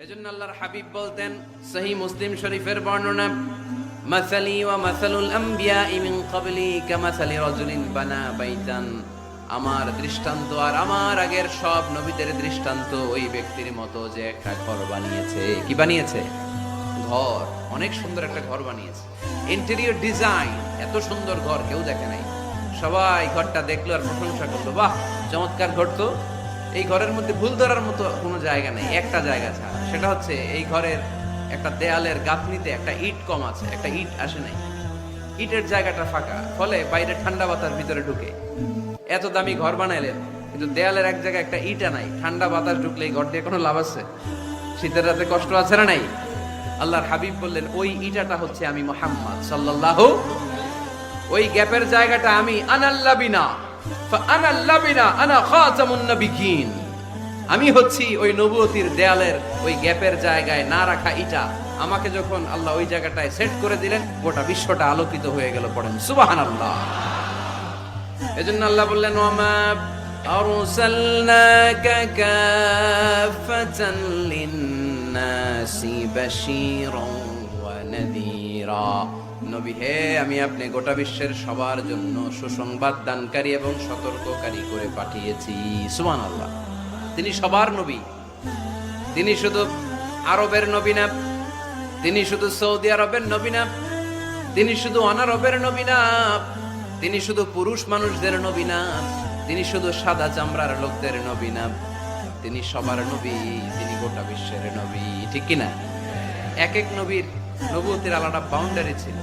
এজন্য আল্লাহর হাবিব বলতেন, সহি মুসলিম শরীফের বর্ণনা, মাসালি ওয়া মাসালুল মিন ক্বাবলি কামাসালি রাজুলিন বানা বাইতান। আমার দৃষ্টান্ত আর আমার আগের সব নবীদের দৃষ্টান্ত ওই ব্যক্তির মতো যে একটা ঘর বানিয়েছে। কি বানিয়েছে? ঘর। অনেক সুন্দর একটা ঘর বানিয়েছে। ইন্টেরিয়র ডিজাইন এত সুন্দর ঘর, কেউ দেখে নাই। সবাই ঘরটা দেখল আর প্রশংসা করল, বাহ, চমৎকার ঘর তো। এই ঘরের মধ্যে ভুল ধরার মতো কোনো জায়গা নেই, একটা জায়গা ছাড়া। সেটা হচ্ছে এই ঘরের একটা দেয়ালের গাঁথনিতে একটা ইট কম আছে, একটা ইট আসে নাই। ইটের জায়গাটা ফাঁকা, ফলে বাইরে ঠান্ডা বাতাস ভিতরে ঢুকে। এত দামি ঘর বানাইলেন কিন্তু দেয়ালের এক জায়গায় একটা ইটা নাই ঠান্ডা বাতাস ঢুকলে এই ঘর দিয়ে কোনো লাভ আছে? শীতের রাতে কষ্ট আছে না নাই? আল্লাহর হাবিব বললেন, ওই ইটাটা হচ্ছে আমি মোহাম্মদ সাল্লাল্লাহু, ওই গ্যাপের জায়গাটা আমি আনাল্লাবিনা। আমি হচ্ছি ওই নবুয়তির দেয়ালের ওই গ্যাপের জায়গায় না রাখা ইটা। আমাকে যখন আল্লাহ ওই জায়গাটায় সেট করে দিলেন, গোটা বিশ্বটা আলোকিত হয়ে গেল পড়েন। সুবহানাল্লাহ। এজন্য আল্লাহ বললেন ওয়া নাযীরা নবী হে, আমি আপনি গোটা বিশ্বের সবার জন্য সুসংবাদ দানকারী এবং সতর্ককারী করে পাঠিয়েছি। সুবহানাল্লাহ। তিনি সবার নবী। তিনি শুধু আরবের নবী না, তিনি শুধু সৌদি আরবের নবী না, তিনি শুধু অনারবের নবী না, তিনি শুধু পুরুষ মানুষদের নবী না, তিনি শুধু সাদা চামড়ার লোকদের নবী না, তিনি সবার নবী, তিনি গোটা বিশ্বের নবী। ঠিক কিনা? এক এক নবীর নবুতের আলাদা বাউন্ডারি ছিল।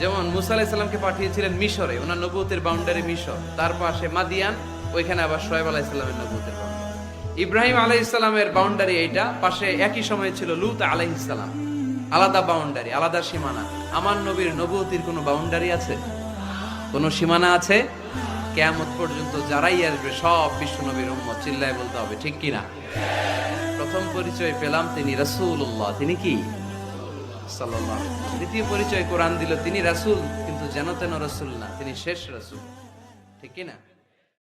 যেমন মুসা আলাহিসাল্লামকে পাঠিয়েছিলেন মিশরে, ওনার নবুতের বাউন্ডারি মিশর। তার পাশে মাদিয়ান, ওইখানে আবার সোহেব আলাহিসাল্লামের নবুতের ইব্রাহিম আলাইহিসসালামের বাউন্ডারি এইটা, পাশে একই সময়ে ছিল লুত আলাইহিসসালাম আলাদা বাউন্ডারি আলাদা সীমানা। আমার নবীর নবুতির কোনো বাউন্ডারি আছে? কোনো সীমানা আছে? কেয়ামত পর্যন্ত যারাই আসবে, সব বিশ্ব নবীর উম্মত, চিল্লায় বলতে হবে, ঠিক কিনা? প্রথম পরিচয় পেলাম তিনি রাসূলুল্লাহ, তিনি কি? ওয়াসাল্লাম। দ্বিতীয় পরিচয় কোরআন দিল তিনি রাসূল, কিন্তু যেন তেন রাসূল না, তিনি শেষ রাসূল ঠিক কিনা